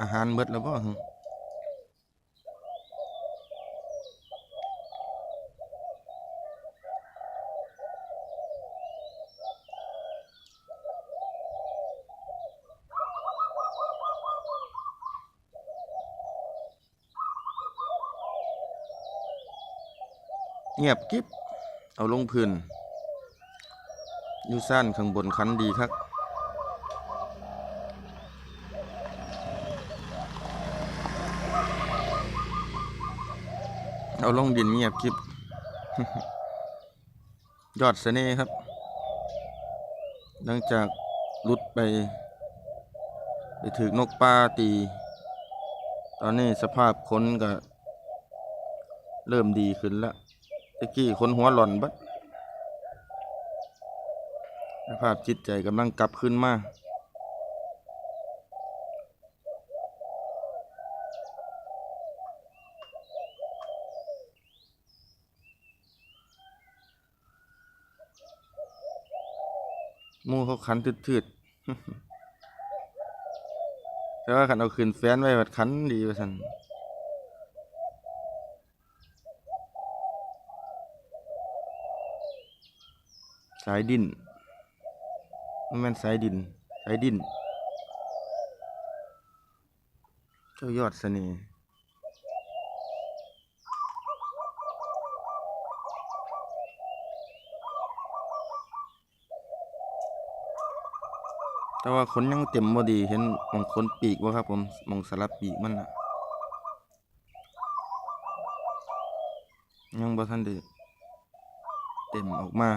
อาหารเบิดแล้วบ่หึเงียบกิ๊บ เอาลงพื้นยูซ่านข้างบนคันดีคัก เอาลงดินเงียบคลิป ยอดเสน่ห์ครับ หลังจากลุดไปไปถือนกปลาตี ตอนนี้สภาพคนก็ เริ่มดีขึ้นแล้วตะกี้คนหัวหล่อนบัดสภาพจิตใจกำลังกลับขึ้นมา มูเขาขันทืดๆแต่ว่าขันเอาขึ้นแฟนไว้วัดขันดีว่าสันสายดินมันแม่นสายดิน สายดิน เจ้ายอดเสน่ห์ แต่ว่าขนยังเต็มบ่ดีเห็นมองขนปีกว่ครับ ผมมองสลับปีกมันนะยังบ่ทันได้เต็มออกมา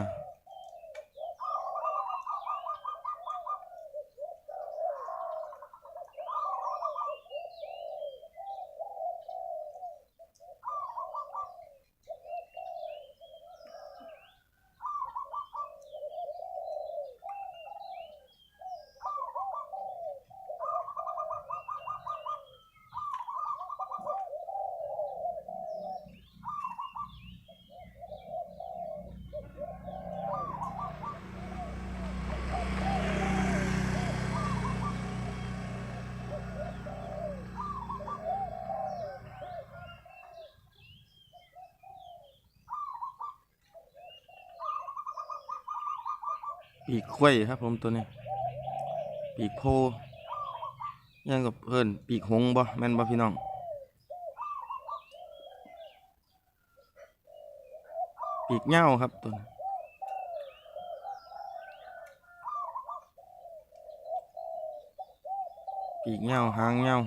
ปีกข้วยครับ ผมตัวนี้ ปีกโพยังกับเพิ่นปีกหงบ่แม่นบ่พี่น้องปีกเหย้าครับตัวนี้ปีกเหย้าหางเหย้า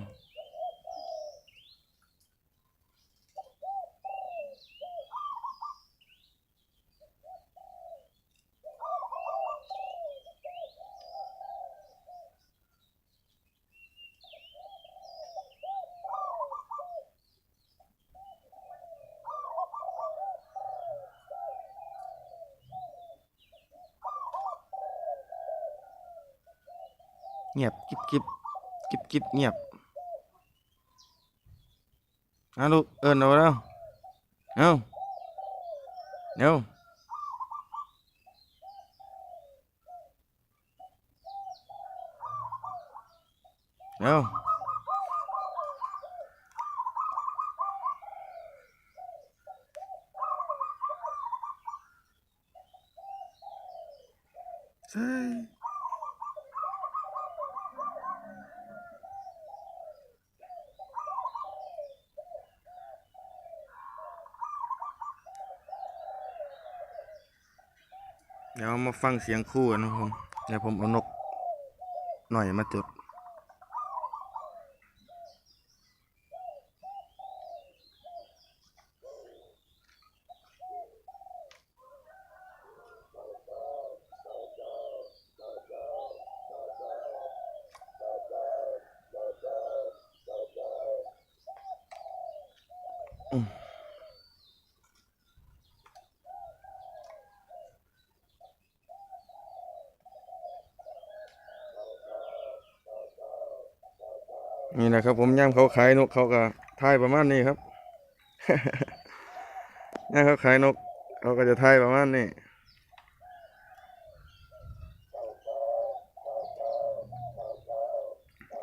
เงียบกิบกิบกิบกิบเงียบเอาลูกเอิ้นเอาแล้วเอาเร็วเร็ว เดี๋ยวมาฟังเสียงคู่กันนะครับผมเดี๋ยวผมเอานกหน่อยมาจด นี่นะครับ ผมย่ามเขาขายนกเขาก็ทายประมาณนี้ครับย่ามเขาขายนก เขาก็จะทายประมาณนี้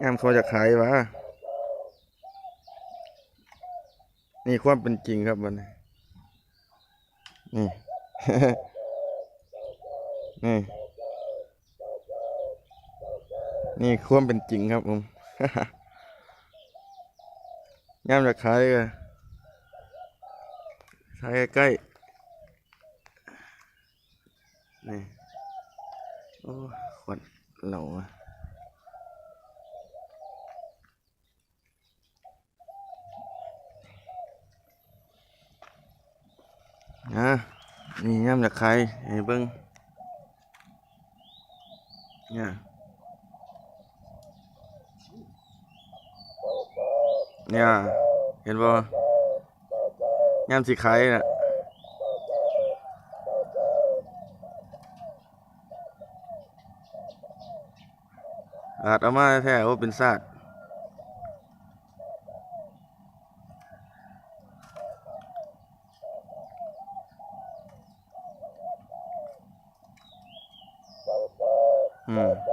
งามเขาจะขายวะนี่ความเป็นจริงครับมันนี่ นี่ นี่ความเป็นจริงครับผม งามจะขายกันขายใกล้ๆนี่โอ้ขวด เนี่ย่ำจากใครให้เบิ้งเนี่ยเนี่ย เห็นบ่ย่ำสิขายน่ะอาจเอามาแท้ว่าเป็นซากอืม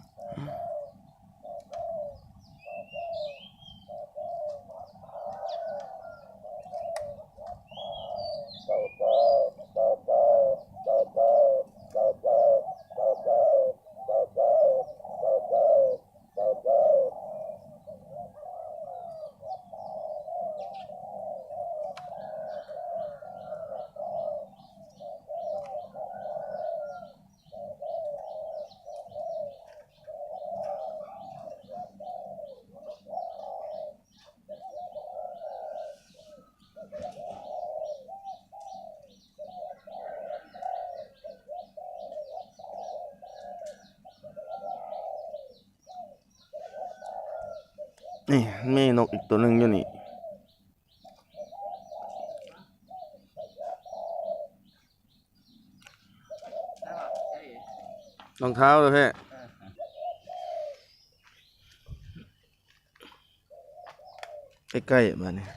นี่มีนกอีกตัวหนึ่งอยู่นี่รองเท้าเลยเพ่ใกล้ๆมาเนี่ย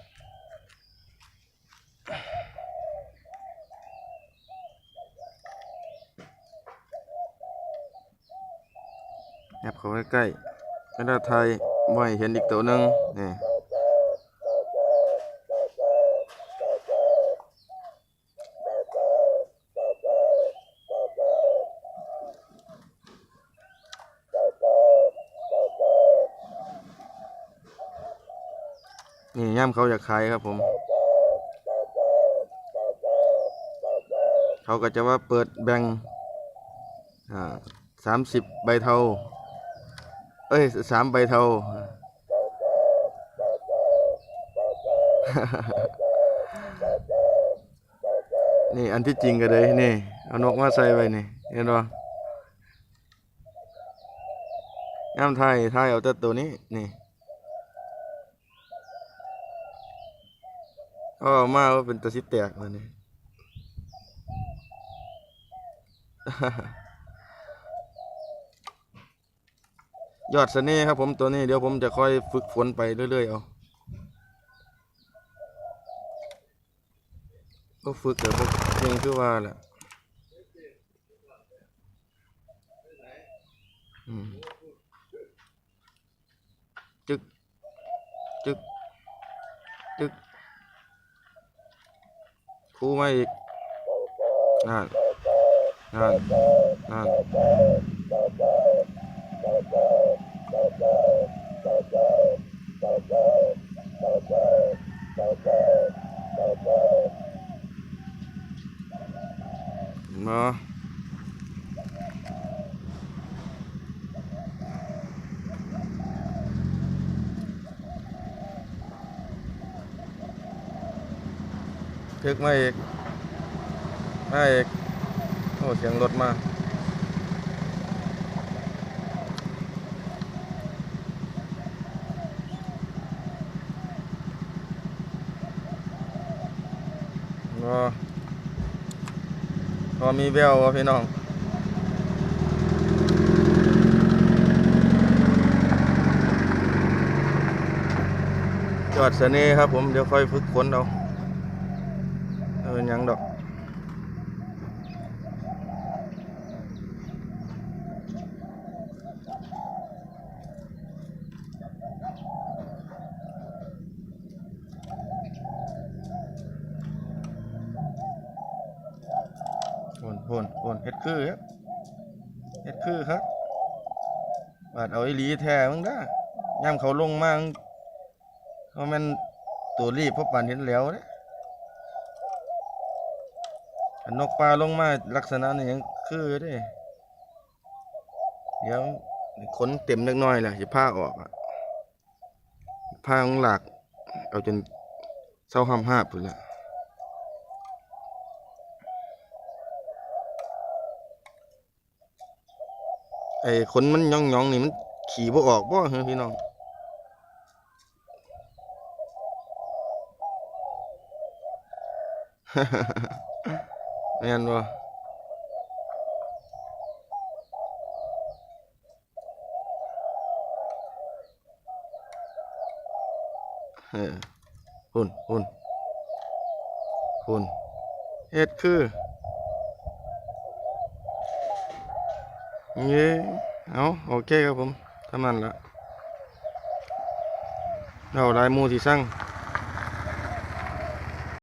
ยับเขาใกล้ๆไม่ได้ไทย บ่ให้เห็นอีกตัวหนึ่งนี่นี่ย่ำเขาอยากขายครับผม เขาก็จะว่าเปิดแบ่งอ่าสามสิบใบเทา อ้ยสามใบเทานี่อันที่จริงก็เลยนี่เอานกมาใส่ไว้นี่เห็นป่งามไทยไทยเอาแต่ตัวนี้นี่เอาออกมาว่าเป็นตะสิแตกมาเนี่ย ยอดเสน่ห์ครับผมตัวนี้เดี๋ยวผมจะค่อยฝึกฝนไปเรื่อยๆเอาก็ฝึกแต่พวกเพียงคือว่าแหละจึก จึก จึกครูมาอีกนั่นนั่นนั่น เนาะทึกมาอีกมาอีกโอ้เสียงรถมา เนาะพอมีแววพี่น้องจอดเสน่ห์ครับผม เดี๋ยวค่อยฝึกฝนเอาเออยังดอก พ่นพ่นเฮ็ด คือครับเฮ็ดคือครับบาดเอาไอีหลีแท้มึงได้ย่ามเขาลงมาเขาแม่นตัวรีบเพราะปานเห็นแล้วเด้อันกปลาลงมาลักษณะนี้ยังคือเด้เดี๋ยวขนเต็มเล็กน้อยแหละจะผ้าออกผ้าของหลัก เอาจนเศร้าห้ามห้าพุ่นละ ไอ้ขนมันย่องย่องนี่มันขี่บ่ออกบ่เหรอพี่น้องแม่นบ่เออหุ่นหุ่นหุ่นเฮ็ดคือ เย้เอาโอเคครับผมทำนั่นละเราลายมูที่สั่ง